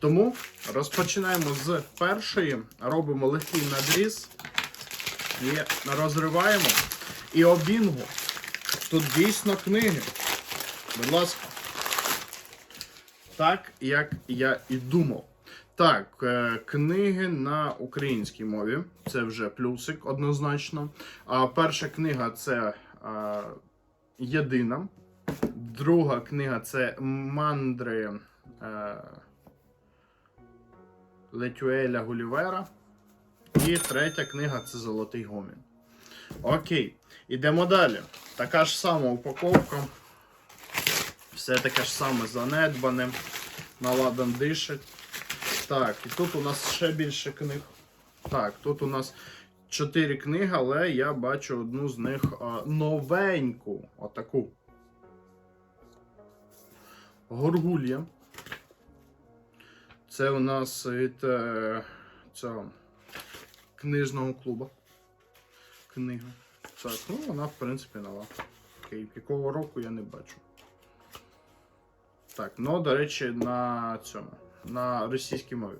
Тому розпочинаємо з першої, робимо легкий надріз і розриваємо. І обінгу. Тут дійсно книги. Будь ласка. Так, як я і думав. Так, е, книги на українській мові. Це вже плюсик однозначно. А перша книга це е, єдина. Друга книга це мандри е, Летюеля Гулівера. І третя книга це Золотий Гомін. Окей, ідемо далі. Така ж сама упаковка. Все таке ж саме занедбане. Наладан дишить. Так, і тут у нас ще більше книг. Так, тут у нас чотири книги, але я бачу одну з них новеньку. Отаку. Горгулья. Це у нас від е, цього книжного клубу. Книга. Так, ну вона, в принципі, нова. Окей, якого року я не бачу. Так, ну, до речі, на цьому. На російській мові.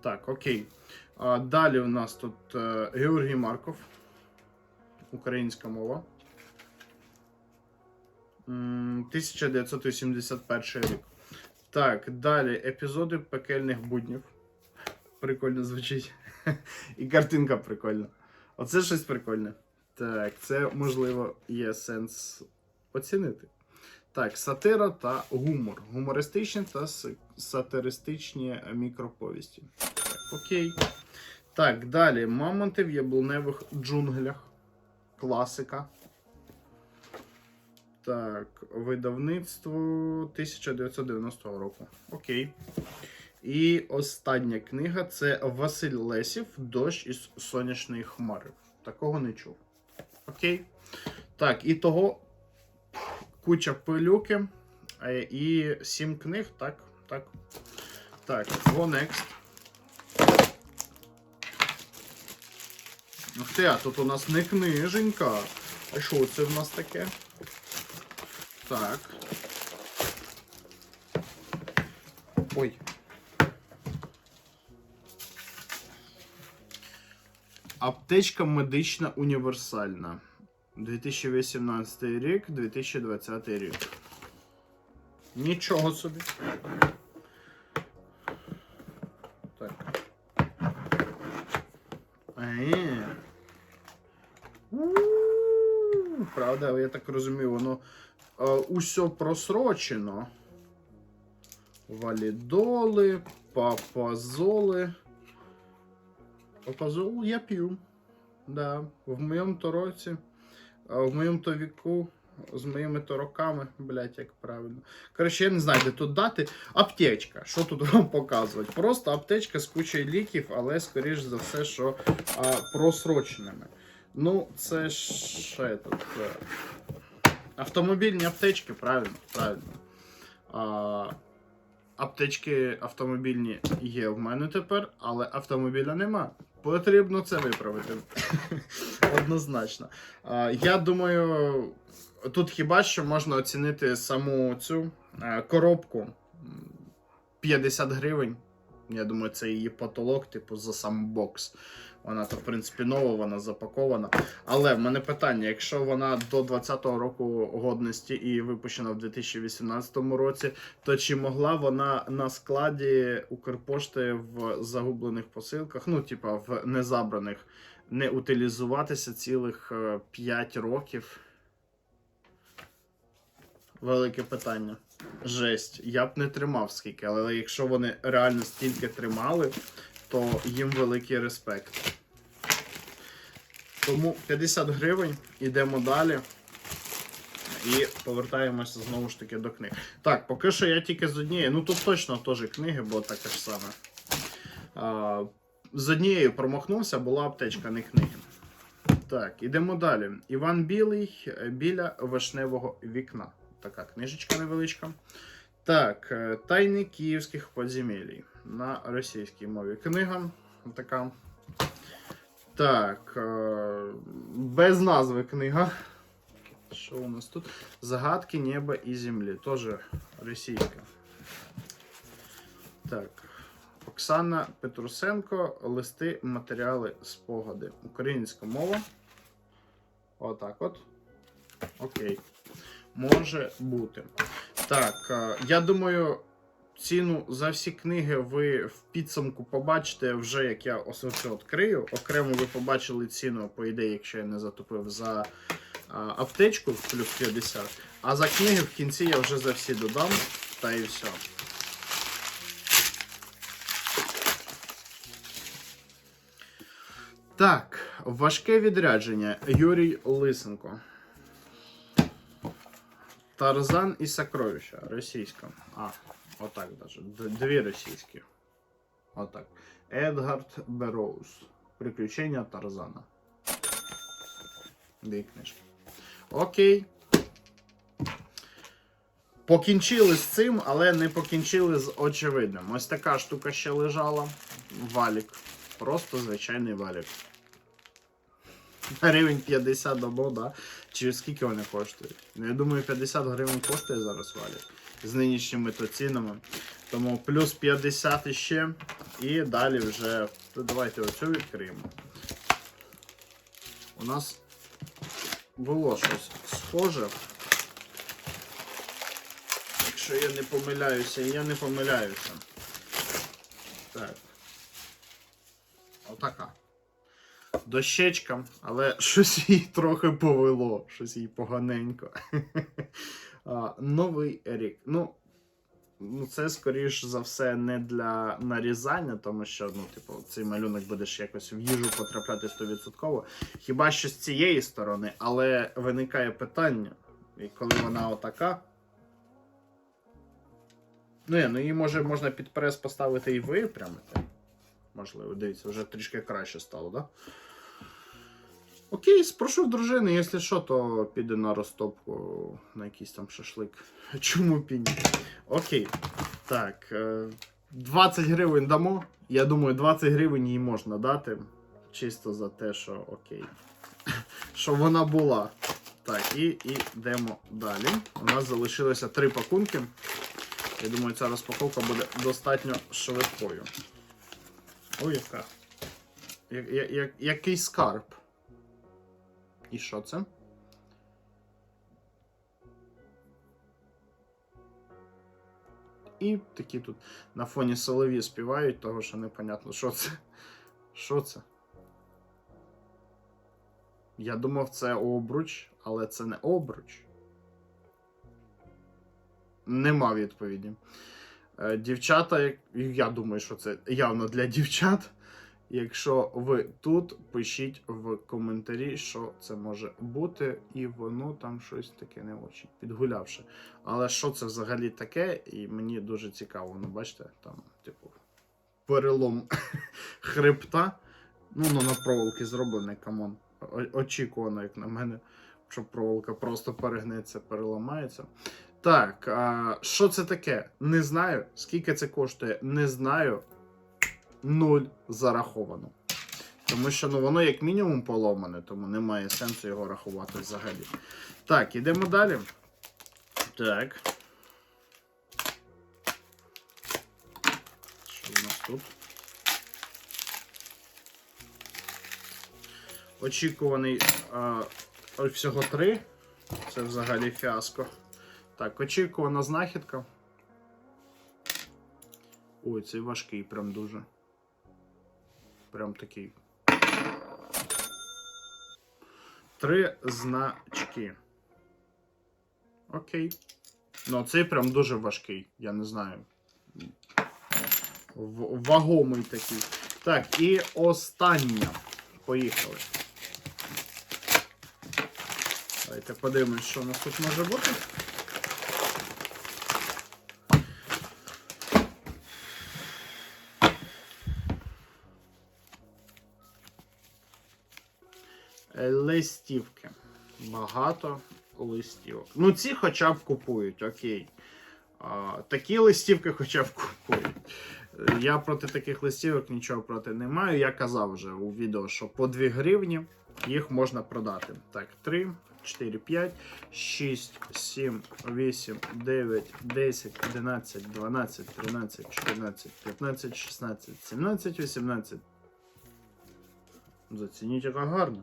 Так, окей. А, далі у нас тут е, Георгій Марков. Українська мова. 1981 рік. Так, далі епізоди пекельних буднів. Прикольно звучить. І картинка прикольна. Оце щось прикольне. Так, це можливо є сенс оцінити. Так, сатира та гумор. Гумористичні та сатиристичні мікроповісті. Так, окей. Так, далі. Мамонти в яблуневих джунглях. Класика. Так, видавництво 1990 року. Окей. І остання книга це Василь Лесів Дощ із сонячної хмари. Такого не чув. Окей. Так, і того куча пилюки е, і сім книг, так, так. Так, go next. Ух ти, а тут у нас не книженька. А що це в нас таке? Так. Ой. Аптечка медична універсальна. 2018 рік, 2020 рік. Нічого собі. Так. Е. Правда, я так розумію, воно е, усе просрочено. Валідоли, папазоли. Папазол я п'ю. Да, в моєму то році, в моєму то віку, з моїми то роками, блять, як правильно. Коротше, я не знаю, де тут дати. Аптечка. Що тут вам показувати? Просто аптечка з кучою ліків, але скоріш за все, що а, просроченими. Ну, це ще тут. Автомобільні аптечки, правильно, правильно. А, аптечки автомобільні є в мене тепер, але автомобіля нема. Потрібно це виправити. Однозначно. А, Я думаю, тут хіба що можна оцінити саму цю коробку 50 гривень. Я думаю, це її потолок, типу, за сам бокс. Вона то, в принципі, нова, вона запакована. Але в мене питання: якщо вона до 2020 року годності і випущена в 2018 році, то чи могла вона на складі Укрпошти в загублених посилках, ну, типа в незабраних, не утилізуватися цілих 5 років? Велике питання. Жесть. Я б не тримав скільки, але якщо вони реально стільки тримали, то їм великий респект. Тому 50 гривень, ідемо далі. І повертаємося знову ж таки до книг. Так, поки що я тільки з однієї. Ну тут точно теж книги, бо таке ж саме. А, з однією промахнувся, була аптечка, не книги. Так, ідемо далі. Іван Білий е, біля вишневого вікна. Така книжечка невеличка. Так, е, Тайни київських подземелій. На російській мові книга. Така. Так. е, Без назви книга. Що у нас тут? Загадки неба і землі. Теж російська. Так. Оксана Петрусенко, листи, матеріали, спогади. Українська мова. Отак от. Окей. Може бути. Так, е, я думаю, ціну за всі книги ви в підсумку побачите вже як я ось оце відкрию. Окремо ви побачили ціну, по ідеї, якщо я не затопив за аптечку плюс 50. А за книги в кінці я вже за всі додам. Та і все. Так, важке відрядження. Юрій Лисенко. Тарзан і Сокровища. Російська. А, отак даже. Дві російські. Отак. Едгард Бероуз. Приключення Тарзана. Дві книжки. Окей. Покінчили з цим, але не покінчили з очевидним. Ось така штука ще лежала. Валік. Просто звичайний валік. Гривень 50 дамо, да? Чи скільки вони коштують? Я думаю, 50 гривень коштує зараз валік. З нинішніми то цінами. Тому плюс 50 іще. І далі вже. Давайте оцю відкриємо. У нас було щось схоже. Якщо я не помиляюся, я не помиляюся. Так. Отака. Дощечка, але щось їй трохи повело, щось їй поганенько. новий рік. Ну, ну, це, скоріш за все, не для нарізання, тому що, ну, типу, цей малюнок будеш якось в їжу потрапляти 100%. Хіба що з цієї сторони, але виникає питання. І коли вона отака. Ну, ні, ну її може можна під прес поставити і випрямити. Можливо, дивіться, вже трішки краще стало, да? Окей, спрошу в дружини, якщо що, то піде на розтопку на якийсь там шашлик. Чому б? Окей. Так. е, 20 гривень дамо. Я думаю, 20 гривень їй можна дати. Чисто за те, що окей. Що вона була. Так, і і йдемо далі. У нас залишилося три пакунки. Я думаю, ця розпаковка буде достатньо швидкою. Ой, яка. Я, я, я, який скарб? І що це? І такі тут на фоні солові співають, того що непонятно, що це. Що це? Я думав, це обруч, але це не обруч. Нема відповіді. Е, Дівчата, я думаю, що це явно для дівчат. Якщо ви тут, пишіть в коментарі, що це може бути, і воно там щось таке не очень підгулявши. Але що це взагалі таке, і мені дуже цікаво. Ну, бачите, там, типу, перелом хребта. Ну, ну на проволоки зроблений, камон. Очікувано, як на мене, що проволока просто перегнеться, переламається. Так, а, що це таке? Не знаю. Скільки це коштує? Не знаю. Нуль зараховано. Тому що ну, воно як мінімум поломане, тому немає сенсу його рахувати взагалі. Так, ідемо далі. Так. Що в нас тут? Очікуваний а, всього три. Це взагалі фіаско. Так, очікувана знахідка. Ой, цей важкий прям дуже. Прям такий. Три значки. Окей. Ну, цей прям дуже важкий, я не знаю. В- вагомий такий. Так, і остання. Поїхали. Давайте подивимось, що у нас тут може бути. Е, Листівки. Багато листівок. Ну, ці хоча б купують, окей. А, такі листівки хоча б купують. Я проти таких листівок нічого проти не маю. Я казав вже у відео, що по 2 гривні їх можна продати. Так, 3, 4, 5, 6, 7, 8, 9, 10, 11, 12, 13, 14, 15, 16, 17, 18. Зацініть, яка гарна.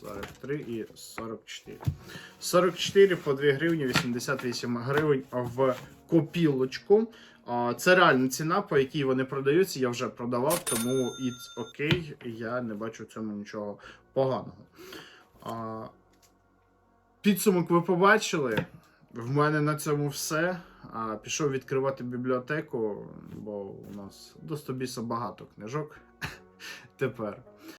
43 і 44. 44 по 2 гривні 88 гривень в копілочку. Це реальна ціна, по якій вони продаються. Я вже продавав, тому it's окей. Я не бачу в цьому нічого поганого. Підсумок ви побачили. В мене на цьому все. Пішов відкривати бібліотеку, бо у нас достобіса багато книжок тепер.